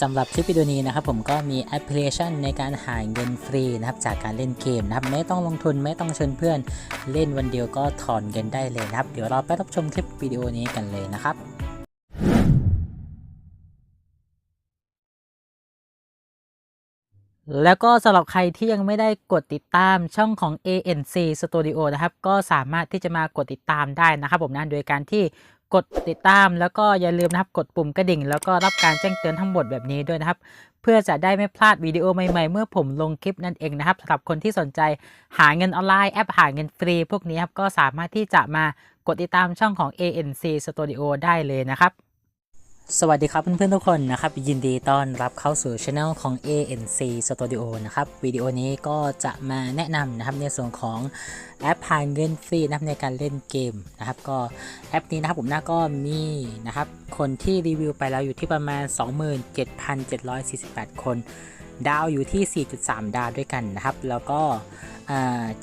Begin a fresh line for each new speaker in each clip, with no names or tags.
สำหรับคลิปวิดีโอนี้นะครับผมก็มีแอปพลิเคชันในการหาเงินฟรีนะครับจากการเล่นเกมนะครับไม่ต้องลงทุนไม่ต้องเชิญเพื่อน เล่นวันเดียวก็ถอนเงินได้เลยนะครับ เดี๋ยวเราไปรับชมคลิปวิดีโอนี้กันเลยนะครับแล้วก็สำหรับใครที่ยังไม่ได้กดติดตามช่องของ ANC Studio นะครับ ก็สามารถที่จะมากดติดตามได้นะครับผมนะโดยการที่ กดติดตามแล้วก็อย่าลืมนะครับกดปุ่มกระดิ่ง แล้วก็รับการแจ้งเตือนทั้งหมดแบบนี้ด้วยนะครับ เพื่อจะได้ไม่พลาดวิดีโอใหม่ๆ เมื่อผมลงคลิปนั่นเองนะครับสำหรับคนที่สนใจหาเงินออนไลน์แอปหาเงินฟรี พวกนี้ครับก็สามารถที่จะมากดติดตามช่องของ ANC Studio ได้เลยนะครับ สวัสดีครับเพื่อนๆทุกคนนะครับ ยินดีต้อนรับเข้าสู่ช anel ของ ANC Studio นะครับวิดีโอนี้ก็จะมาแนะนำนะครับในส่วนของแอปหาเงินฟรีนะครับในการเล่นเกมนะครับ ก็แอปนี้นะครับผมน่าก็มีนะครับ คนที่รีวิวไปแล้วอยู่ที่ประมาณ 27,748 คน ดาวอยู่ที่ 4.3 ดาวด้วยกันนะครับ แล้วก็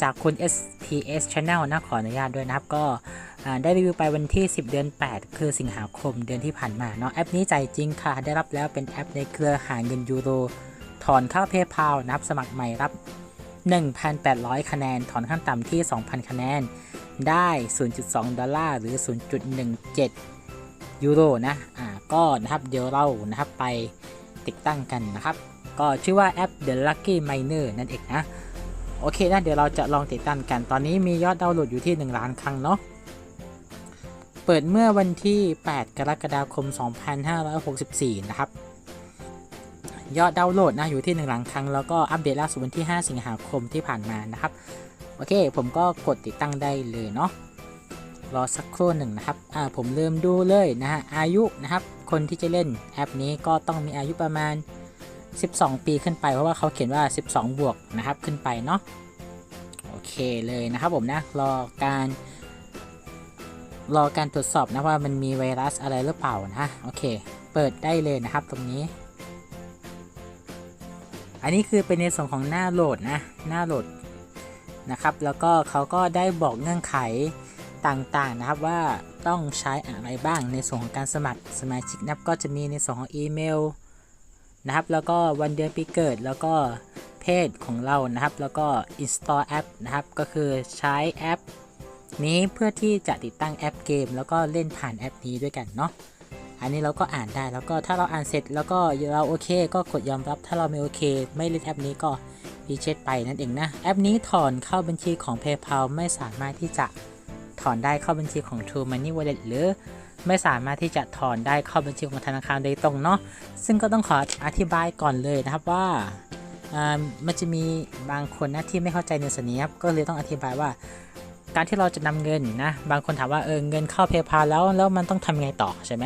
จากคุณ STS Channel นะขออนุญาตด้วยนะครับ ก็ได้รีวิวไปวันที่ 10 เดือน 8 คือสิงหาคมเดือนที่ผ่านมาเนาะแอปนี้ใจจริงค่ะ ได้รับแล้วเป็นแอปในเครือหาเงินยูโร ถอนเข้า PayPal นะครับสมัครใหม่รับ 1,800 คะแนน ถอนขั้นต่ำที่ 2,000 คะแนน ได้ 0.2 ดอลลาร์หรือ 0.17 ยูโรนะอ่าก็นะครับเดี๋ยวเรานะครับไปติดตั้งกันนะครับ ก็ชื่อว่าแอป The Lucky Miner นั่นเองนะ โอเคนะเดี๋ยวเราจะลองติดตั้งกัน ตอนนี้มียอดดาวน์โหลดอยู่ที่ 1 ล้านครั้งเนาะ เปิดเมื่อวันที่ 8 กรกฎาคม 2564 นะครับ ยอดดาวน์โหลดนะอยู่ที่ 1 ล้านครั้ง แล้วก็อัปเดตล่าสุดวันที่ 5 สิงหาคมที่ผ่านมานะครับ โอเค ผมก็กดติดตั้งได้เลยเนาะ รอสักครู่หนึ่งนะครับ อ่า ผมลืมดูเลยนะฮะ อายุนะครับ คนที่จะเล่นแอปนี้ก็ต้องมีอายุประมาณ 12 ปีขึ้นไปเพราะว่าเขาเขียนว่า 12 บวกนะครับขึ้นไปเนาะโอเคเลยนะครับผมนะรอการรอการตรวจสอบนะว่ามันมีไวรัสอะไรหรือเปล่านะโอเค เปิดได้เลยนะครับตรงนี้ อันนี้คือเป็นในส่วนของหน้าโหลดนะหน้าโหลดนะครับ แล้วก็เขาก็ได้บอกเงื่อนไขต่างๆนะครับว่าต้องใช้อะไรบ้างในส่วนของการสมัครสมาชิกนับก็จะมีในส่วนของอีเมล นะครับ แล้วก็วันเดือนปีเกิดแล้วก็เพศของเรานะครับ แล้วก็ install app นะครับ ก็คือใช้แอป นี้เพื่อที่จะติดตั้งแอปเกม แล้วก็เล่นผ่านแอปนี้ด้วยกันเนาะอันนี้เราก็อ่านได้แล้วก็ถ้าเราอ่านเสร็จแล้วก็เราโอเค ก็กดยอมรับถ้าเราไม่โอเค ไม่เล่นแอปนี้ก็รีเช็ดไปนั่นเองนะ แอปนี้ถอนเข้าบัญชีของ PayPal ไม่สามารถที่จะถอนได้เข้าบัญชีของ True Money Wallet หรือ ไม่สามารถที่จะถอนได้เข้าบัญชีของธนาคารโดยตรงเนาะซึ่งก็ต้องขออธิบายก่อนเลยนะครับว่าามันจะมีบางคนนะที่ไม่เข้าใจในส่วนนี้ครับก็เลยต้องอธิบายว่า การที่เราจะนำเงินนะบางคนถามว่าเออเงินเข้า PayPal แล้วแล้วมันต้องทำไงต่อใช่ไหม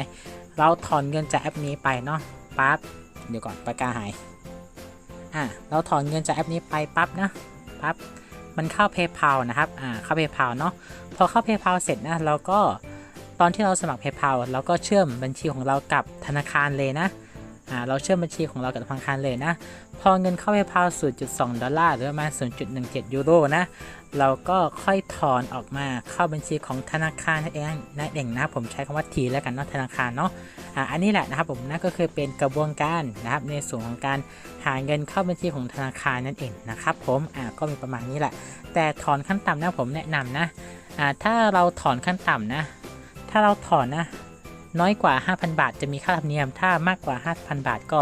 เราถอนเงินจากแอปนี้ไปเนาะปั๊บเดี๋ยวก่อนปากกาหายอะเราถอนเงินจากแอปนี้ไปปั๊บนะปั๊บมันเข้า PayPal นะครับอ่าเข้า PayPal เนาะพอเข้า PayPal เสร็จนะเราก็ ตอนที่เราสมัคร PayPal เราก็เชื่อมบัญชีของเรากับธนาคารเลยนะอ่าเราเชื่อมบัญชีของเรากับธนาคารเลยนะ พอเงินเข้า PayPal 0.2 ดอลลาร์หรือประมาณ 0.17 ยูโรนะ เราก็ค่อยถอนออกมาเข้าบัญชีของธนาคารนั่นเองนั่นเองนะผมใช้คำว่าทีแล้วกันเนาะธนาคารเนาะอ่าอันนี้แหละนะครับผมนั่นก็คือเป็นกระบวนการนะครับในส่วนของการหาเงินเข้าบัญชีของธนาคารนั่นเองนะครับผมอ่าก็มีประมาณนี้แหละ แต่ถอนขั้นต่ำนะผมแนะนำนะอ่าถ้าเราถอนขั้นต่ำนะ ถ้าเราถอนนะน้อยกว่า 5,000 บาท จะมีค่าธรรมเนียม ถ้ามากกว่า 5,000 บาทก็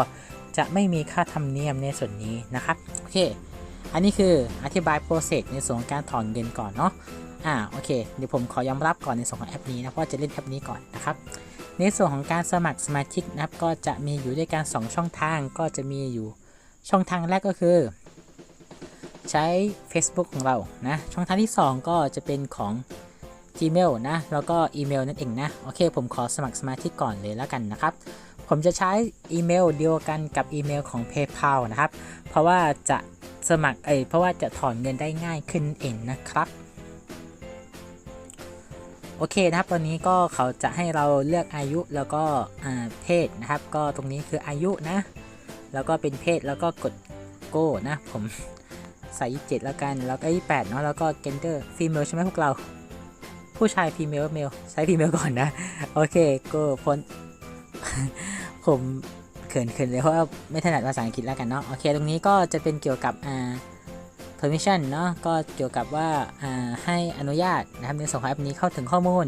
จะไม่มีค่าธรรมเนียมในส่วนนี้นะครับ โอเค อันนี้คืออธิบายโปรเซสในส่วนของการถอนเงินก่อนเนาะ อ่า โอเค เดี๋ยวผมขอยอมรับก่อนในส่วนของแอปนี้นะ เพราะจะเล่นแอปนี้ก่อนนะครับ ในส่วนของการสมัครสมาชิกนะครับ ก็จะมีอยู่ด้วยกัน 2 ช่องทาง ก็จะมีอยู่ ช่องทางแรกก็คือ ใช้ Facebook ของเรา นะ ช่องทางที่ 2 ก็จะเป็นของ Gmail นะ แล้วก็อีเมลนั่นเองนะ โอเค ผมขอสมัครสมาชิกก่อนเลยแล้วกันนะครับ ผมจะใช้อีเมลเดียวกันกับอีเมลของ PayPal นะครับ เพราะว่าจะสมัคร เอยเพราะว่าจะถอนเงินได้ง่ายขึ้นเองนะครับ โอเคนะครับ ตอนนี้ก็เขาจะให้เราเลือกอายุแล้วก็เพศนะครับ ก็ตรงนี้คืออายุนะ แล้วก็เป็นเพศแล้วก็กดโก้นะ ผมใส่ 27 แล้วกัน แล้วก็ 28 เนาะ แล้วก็ gender female ใช่ไหมพวกเรา ผู้ชาย female male ใช้ female ก่อนนะ โอเคก็พ้นผมเขินๆเลยเพราะว่าไม่ถนัดภาษาอังกฤษแล้วกันเนาะโอเคตรงนี้ก็จะเป็นเกี่ยวกับอ่า permission เนาะก็เกี่ยวกับว่าอ่าให้อนุญาตนะครับในส่วนของแอปนี้เข้าถึงข้อมูล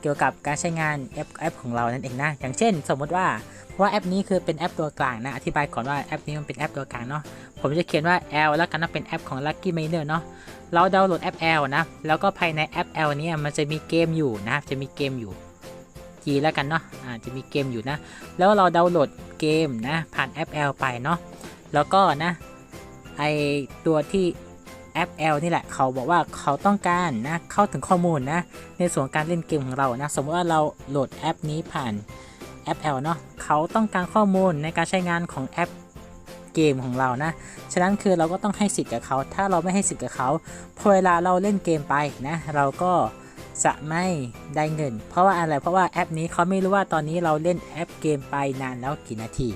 เกี่ยวกับการใช้งานแอปแอปของเรานั่นเองนะ อย่างเช่น สมมติว่าว่าแอปนี้คือเป็นแอปตัวกลางนะ อธิบายก่อนว่าแอปนี้มันเป็นแอปตัวกลางเนาะ ผมจะเขียนว่า L แล้วกันนะเป็นแอปของ Lucky Miner เนาะ เราดาวน์โหลดแอป L นะ แล้วก็ภายในแอป L นี่ยมันจะมีเกมอยู่นะ จะมีเกมอยู่ G แล้วกันเนาะอ่าจะมีเกมอยู่นะ แล้วเราดาวน์โหลดเกมนะผ่านแอป L ไปเนาะ แล้วก็นะไอตัวที่ แอป L นี่แหละเขาบอกว่าเขาต้องการนะเข้าถึงข้อมูลนะในส่วนการเล่นเกมของเรานะสมมติว่าเราโหลดแอปนี้ผ่านแอป L เนาะเขาต้องการข้อมูลในการใช้งานของแอปเกมของเรานะ ฉะนั้นคือเราก็ต้องให้สิทธิ์กับเขา ถ้าเราไม่ให้สิทธิ์กับเขาพอเวลาเราเล่นเกมไปนะ เราก็จะไม่ได้เงิน เพราะว่าอะไร เพราะว่าแอปนี้เขาไม่รู้ว่าตอนนี้เราเล่นแอปเกมไปนานแล้วกี่นาที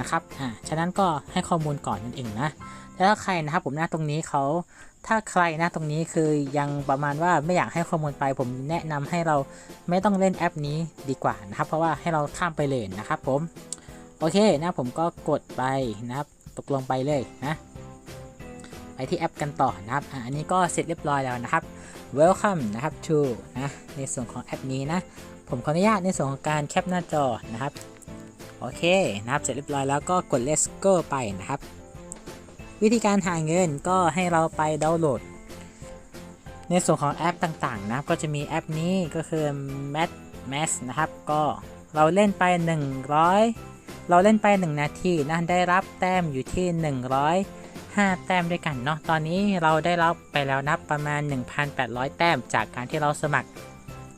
นะครับ อ่า ฉะนั้นก็ให้ข้อมูลก่อนนั่นเองนะ แล้วถ้าใครนะครับผมนะตรงนี้เขาถ้าใครนะตรงนี้คือยังประมาณว่าไม่อยากให้ข้อมูลไป ผมแนะนำให้เราไม่ต้องเล่นแอปนี้ดีกว่านะครับ เพราะว่าให้เราข้ามไปเลยนะครับ ผมโอเคนะผมก็กดไปนะครับ ตกลงไปเลยนะไปที่แอปกันต่อนะครับอันนี้ก็เสร็จเรียบร้อยแล้วนะครับ welcome นะครับ to นะในส่วนของแอปนี้นะ ผมขออนุญาตในส่วนของการแคปหน้าจอนะครับโอเคนะครับเสร็จเรียบร้อยแล้วก็กด let's go ไปนะครับ วิธีการหาเงินก็ให้เราไปดาวน์โหลด ในส่วนของแอปต่างๆนะก็จะมีแอปนี้ก็คือ Mat Max นะครับ ก็เราเล่นไป 100 เราเล่นไป 1 นาทีนะได้รับแต้มอยู่ที่ 105 แต้มด้วยกันเนาะตอนนี้เราได้รับไปแล้วนับประมาณ 1,800 แต้มจากการที่เราสมัคร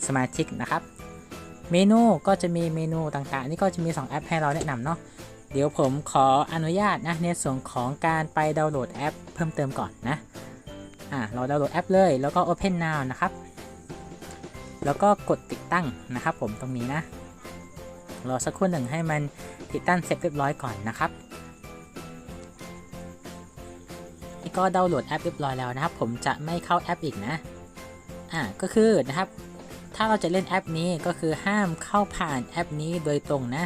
สมาชิกนะครับ เมนูก็จะมีเมนูต่างๆ นี่ก็จะมี 2 แอปให้เราแนะนำเนาะ เดี๋ยวผมขออนุญาตนะในส่วนของการไปดาวน์โหลดแอปเพิ่มเติมก่อนนะอ่าเราดาวน์โหลดแอปเลยแล้วก็ Open Now นะครับ แล้วก็กดติดตั้งนะครับผมตรงนี้นะรอสักครู่หนึ่งให้มันติดตั้งเสร็จเรียบร้อยก่อนนะครับนี่ก็ดาวน์โหลดแอปเรียบร้อยแล้วนะครับ ผมจะไม่เข้าแอปอีกนะ อ่า ก็คือนะครับ ถ้าเราจะเล่นแอปนี้ก็คือห้ามเข้าผ่านแอปนี้โดยตรงนะ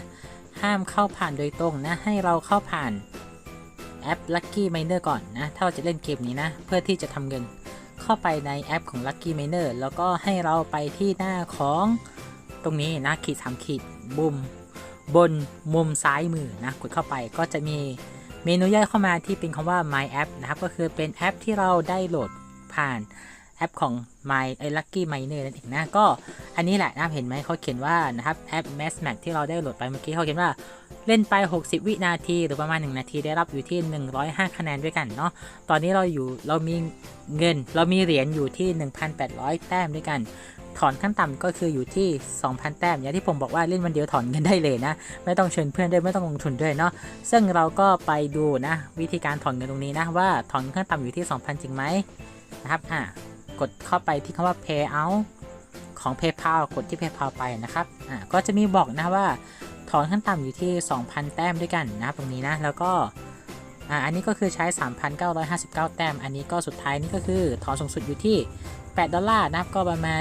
ห้ามเข้าผ่านโดยตรงนะ ให้เราเข้าผ่านแอป Lucky Miner ก่อนนะ ถ้าเราจะเล่นเกมนี้นะ เพื่อที่จะทำเงินเข้าไปในแอปของ Lucky Miner แล้วก็ให้เราไปที่หน้าของตรงนี้นะขีดสามขีดบุมบนมุมซ้ายมือนะกดเข้าไปก็จะมีเมนูย่อยเข้ามาที่เป็นคำว่า My App นะครับ ก็คือเป็นแอปที่เราได้โหลดผ่าน แอปของ My ไอ้ Lucky Miner นั่นเองนะ ก็อันนี้แหละนะเห็นไหมเขาเขียนว่านะครับแอป Max Max ที่เราได้โหลดไปเมื่อกี้เขาเขียนว่าเล่นไป 60 วินาที หรือประมาณ 1 นาทีได้รับอยู่ที่ 105 คะแนนด้วยกันเนาะ ตอนนี้เราอยู่เรามีเงิน เรามีเหรียญอยู่ที่ 1,800 แต้มด้วยกัน ถอนขั้นต่ำก็คืออยู่ที่ 2,000 แต้ม อย่างที่ผมบอกว่าเล่นวันเดียวถอนเงินได้เลยนะ ไม่ต้องเชิญเพื่อนด้วย ไม่ต้องลงทุนด้วยเนาะ ซึ่งเราก็ไปดูนะ วิธีการถอนเงินตรงนี้นะว่าถอนขั้นต่ำอยู่ที่ 2,000 จริงไหมนะครับ อะ กดเข้าไปที่คำว่า pay out ของ PayPal กดที่ PayPal ไปนะครับอะก็จะมีบอกนะว่าถอนขั้นต่ำอยู่ที่ 2,000 แต้มด้วยกันนะครับตรงนี้นะ แล้วก็อ่าอันนี้ก็คือใช้ 3,959 แต้ม อันนี้ก็สุดท้ายนี่ก็คือถอนสูงสุดอยู่ที่ 8 ดอลลาร์นะครับก็ประมาณ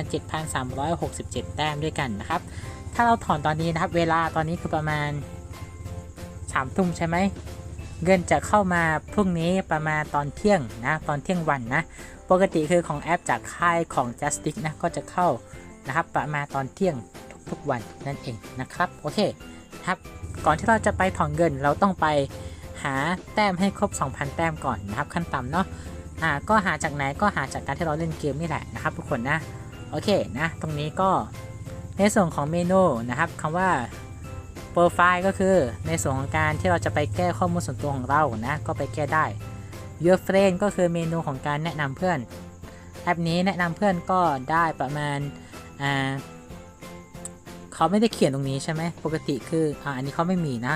7,367 แต้มด้วยกันนะครับ ถ้าเราถอนตอนนี้นะครับ เวลาตอนนี้คือประมาณ3ทุ่มใช่ไหม เงินจะเข้ามาพรุ่งนี้ประมาณตอนเที่ยงนะตอนเที่ยงวันนะ ปกติคือของแอปจากค่ายของ Justice นะก็จะเข้านะครับประมาณตอนเที่ยงทุกๆวันนั่นเองนะครับโอเคครับก่อนที่เราจะไปถอนเงินเราต้องไปหาแต้มให้ครบ 2,000 แต้มก่อนนะครับขั้นต่ำเนาะอ่าก็หาจากไหนก็หาจากการที่เราเล่นเกมนี่แหละนะครับทุกคนนะโอเคนะตรงนี้ก็ในส่วนของเมนูนะครับคำว่า ปรไฟล์ก็คือในส่วนของการที่เราจะไปแก้ข้อมูลส่วนตัวของเรานะก็ไปแก้ได้ Your Friend ก็คือเมนูของการแนะนำเพื่อน แอปนี้แนะนำเพื่อนก็ได้ประมาณอ่าเขาไม่ได้เขียนตรงนี้ใช่ไหมปกติคืออ่าอันนี้เขาไม่มีนะ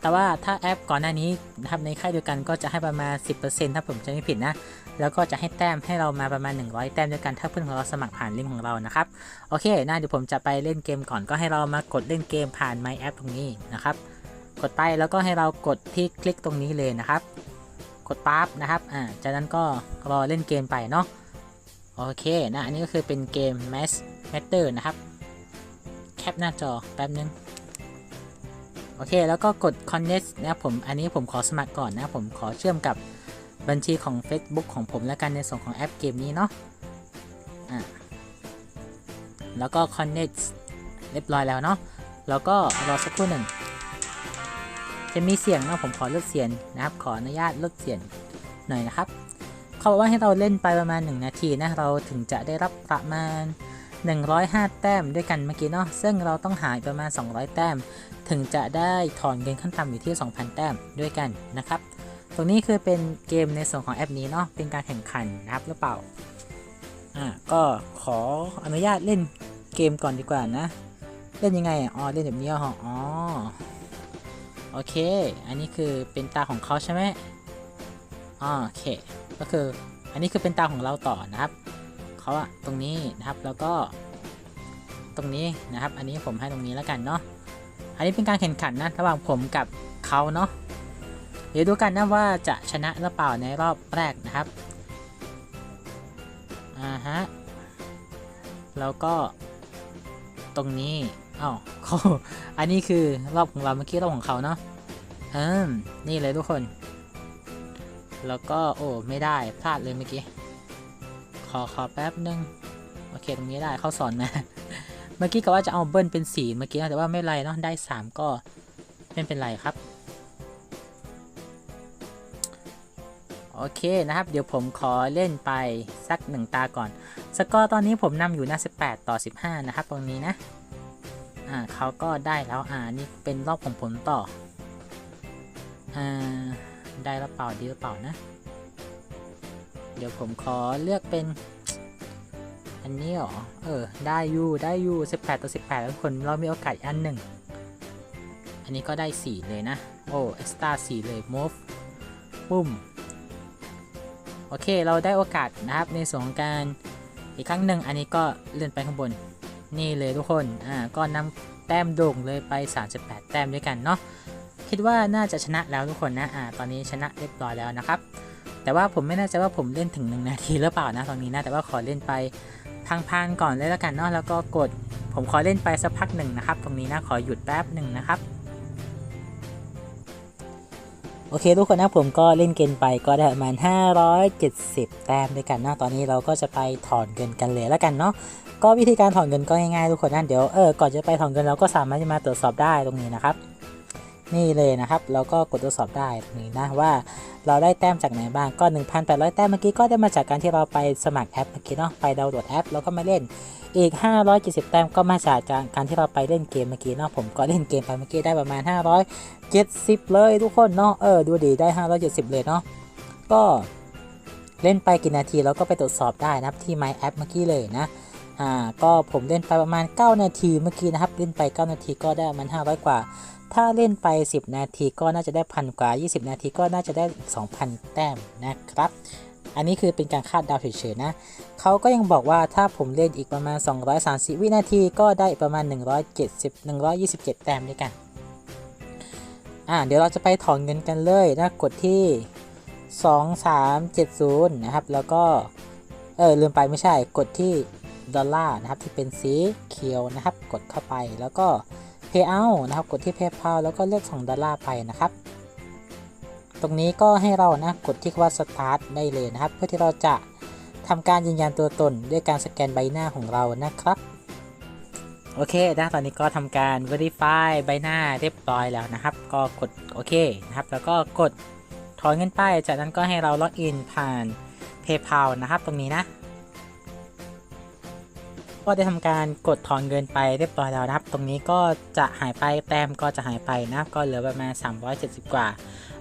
แต่ว่าถ้าแอปก่อนหน้านี้นะครับในค่ายเดียวกันก็จะให้ประมาณ 10%ถ้าผมจะไม่ผิดนะ แล้วก็จะให้แต้มให้เรามาประมาณ 100 แต้มด้วยกันถ้าเพื่อนของเราสมัครผ่านลิงก์ของเรานะครับโอเคนะเดี๋ยวผมจะไปเล่นเกมก่อนก็ให้เรามากดเล่นเกมผ่าน My App ตรงนี้นะครับกดไปแล้วก็ให้เรากดที่คลิกตรงนี้เลยนะครับ กดปั๊บนะครับอ่าจากนั้นก็รอเล่นเกมไปเนาะโอเคนะอันนี้ก็คือเป็นเกม Mass Matter นะครับแคปหน้าจอแป๊บนึงโอเค แล้วก็กด connect นะครับผม อันนี้ผมขอสมัครก่อนนะ ผมขอเชื่อมกับ บัญชีของ Facebook ของผมแล้วกันในส่วนของแอปเกมนี้เนาะอะแล้วก็ connect เรียบร้อยแล้วเนาะแล้วก็รอสักครู่หนึ่ง จะมีเสียงนะผมขอลดเสียงนะครับ ขออนุญาตลดเสียงหน่อยนะครับ เขาบอกว่าให้เราเล่นไปประมาณ 1 นาทีนะ เราถึงจะได้รับประมาณ 105 แต้มด้วยกันเมื่อกี้เนาะ ซึ่งเราต้องหายประมาณ 200 แต้ม ถึงจะได้ถอนเงินขั้นต่ำอยู่ที่ 2,000 แต้มด้วยกันนะครับ ตรงนี้คือเป็นเกมในส่วนของแอปนี้เนาะเป็นการแข่งขันนะครับหรือเปล่าอ่าก็ขออนุญาตเล่นเกมก่อนดีกว่านะ เล่นยังไงอ๋อเล่นแบบนี้เหรออ๋อโอเค อันนี้คือเป็นตาของเขาใช่ไหมอ๋อโอเค ก็คือ อันนี้คือเป็นตาของเราต่อนะครับ เขาอะตรงนี้นะครับ แล้วก็ ตรงนี้นะครับ อันนี้ผมให้ตรงนี้แล้วกันเนาะ อันนี้เป็นการแข่งขันนะ ระหว่างผมกับเขาเนาะ เดี๋ยวดูกันนะว่าจะชนะหรือเปล่าในรอบแรกนะครับอ่าฮะแล้วก็ตรงนี้อ้าวเขาอันนี้คือรอบของเราเมื่อกี้รอบของเขาเนาะเอมนี่เลยทุกคน แล้วก็โอ้ไม่ได้พลาดเลยเมื่อกี้ ขอขอแป๊บนึงโอเคตรงนี้ได้เขาสอนมา เมื่อกี้ก็ว่าจะเอาเบิ้ลเป็นสีเมื่อกี้นะแต่ว่าไม่ไรเนาะได้ 3 ก็ไม่เป็นไรครับ โอเคนะครับ เดี๋ยวผมขอเล่นไปสักหนึ่งตาก่อน สกอร์ตอนนี้ผมนำอยู่หนะ18 ต่อ 15 นะครับ ตรงนี้นะ อ่าเขาก็ได้แล้ว อ่า นี่เป็นรอบของผมต่อ อ่า ได้หรือเปล่า ดีหรือเปล่านะ เดี๋ยวผมขอเลือกเป็น อันนี้เหรอ เออ ได้อยู่ได้อยู่18 ต่อ 18 แล้วทุกคนเรามีโอกาสอันหนึ่ง อันนี้ก็ได้ 4 เลยนะ โอ้เอ็กซ์ต้า4เลย move ปุ้ม โอเคเราได้โอกาสนะครับในส่วนของการอีกครั้งหนึ่งอันนี้ก็เลื่อนไปข้างบนนี่เลยทุกคนอ่าก็นำแต้มโด่งเลยไป 38 แต้มด้วยกันเนาะคิดว่าน่าจะชนะแล้วทุกคนนะอ่าตอนนี้ชนะเรียบร้อยแล้วนะครับ แต่ว่าผมไม่แน่ใจว่าผมเล่นถึง 1 นาทีหรือเปล่านะตอนนี้นะแต่ว่าขอเล่นไปพังๆก่อนเลยแล้วกันเนาะแล้วก็กดผมขอเล่นไปสักพักหนึ่งนะครับ ตรงนี้นะขอหยุดแป๊บหนึ่งนะครับ โอเคทุกคนนะผมก็เล่นเกมไปก็ได้ประมาณ 570 แต้มด้วยกันนะตอนนี้เราก็จะไปถอนเงินกันเลยแล้วกันเนาะก็วิธีการถอนเงินก็ง่ายๆทุกคนนะเดี๋ยวเออก่อนจะไปถอนเงินเราก็สามารถจะมาตรวจสอบได้ตรงนี้นะครับ นี่เลยนะครับ เราก็กดตรวจสอบได้นี้นะว่าเราได้แต้มจากไหนบ้างก็ 1,800 แต้มเมื่อกี้ก็ได้มาจากการที่เราไปสมัครแอปเมื่อกี้เนาะไปดาวน์โหลดแอปแล้วก็มาเล่นอีก 570 แต้มก็มาจากการที่เราไปเล่นเกมเมื่อกี้เนาะผมก็เล่นเกมไปเมื่อกี้ได้ประมาณ 570 เลยทุกคนเนาะเออดูดีได้ 570 เลยเนาะก็เล่นไปกี่นาทีเราก็ไปตรวจสอบได้นะครับที่ My App เมื่อกี้เลยนะอ่าก็ผมเล่นไปประมาณ 9 นาทีเมื่อกี้นะครับเล่นไป 9 นาทีก็ได้ประมาณ500 กว่า ถ้าเล่นไป 10 นาทีก็น่าจะได้พันกว่า 20 นาทีก็น่าจะได้ 2,000 แต้มนะครับ อันนี้คือเป็นการคาดเดาเฉยๆนะ เขาก็ยังบอกว่าถ้าผมเล่นอีกประมาณ 230 วินาทีก็ได้ประมาณ 170 127 แต้มด้วยกัน อ่า เดี๋ยวเราจะไปถอนเงินกันเลยนะ กดที่ 2370 นะครับ แล้วก็ เออลืมไปไม่ใช่ กดที่ดอลลาร์นะครับที่เป็นสีเขียวนะครับ กดเข้าไปแล้วก็ Payout นะครับ กดที่ PayPal แล้วก็เลือก2ดอลลาร์ไปนะครับ ตรงนี้ก็ให้เรานะกดที่คำว่า start ได้เลยนะครับ เพื่อที่เราจะทำการยืนยันตัวตนด้วยการสแกนใบหน้าของเรานะครับโอเคนะตอนนี้ก็ทำการ verify ใบหน้าเรียบร้อยแล้วนะครับ ก็กดโอเคนะครับ แล้วก็กดถอนเงินไป จากนั้นก็ให้เราล็อกอินผ่าน PayPal นะครับ ตรงนี้นะ ก็ได้ทำการกดถอนเงินไปเรียบร้อยแล้วนะครับ ตรงนี้ก็จะหายไปแต้มก็จะหายไปนับก็เหลือประมาณ 370 กว่า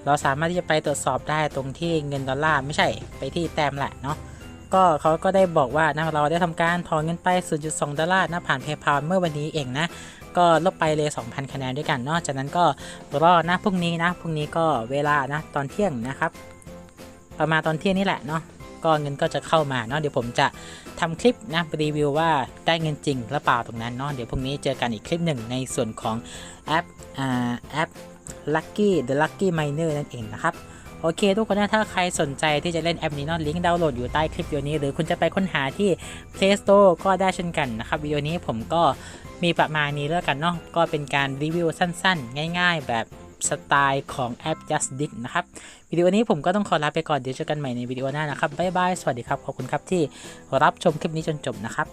เราสามารถที่จะไปตรวจสอบได้ตรงที่เงินดอลลาร์ไม่ใช่ไปที่แต้มแหละเนาะก็เขาก็ได้บอกว่านะเราได้ทำการถอนเงินไป 0.2 ดอลลาร์นะผ่าน PayPal เมื่อวันนี้เองนะก็ลบไปเลย 2,000 คะแนนด้วยกันเนาะจากนั้นก็รอนะพรุ่งนี้นะพรุ่งนี้ก็เวลานะตอนเที่ยงนะครับ ประมาณตอนเที่ยงนี่แหละเนาะก็เงินก็จะเข้ามาเนาะเดี๋ยวผมจะ ทำคลิปนะรีวิวว่าได้เงินจริงหรือเปล่าตรงนั้นเนาะเดี๋ยวพรุ่งนี้เจอกันอีกคลิปหนึ่งในส่วนของแอปอ่าแอป Lucky The Lucky Miner นั่นเองนะครับ โอโอเค ทุกคนนะถ้าใครสนใจที่จะเล่นแอปนี้เนาะลิงก์ดาวน์โหลดอยู่ใต้คลิปวิดีโอนี้ หรือคุณจะไปค้นหาที่ Play Store ก็ได้เช่นกันนะครับวิดีโอนี้ผมก็มีประมาณนี้แล้วกันเนาะก็เป็นการรีวิวสั้นๆ ง่าย ๆ แบบ สไตล์ของแอป JustDit นะครับ วิดีโอนี้ผมก็ต้องขอลาไปก่อน เดี๋ยวเจอกันใหม่ในวิดีโอหน้านะครับ บ๊ายบาย สวัสดีครับ ขอบคุณครับที่รับชมคลิปนี้จนจบนะครับ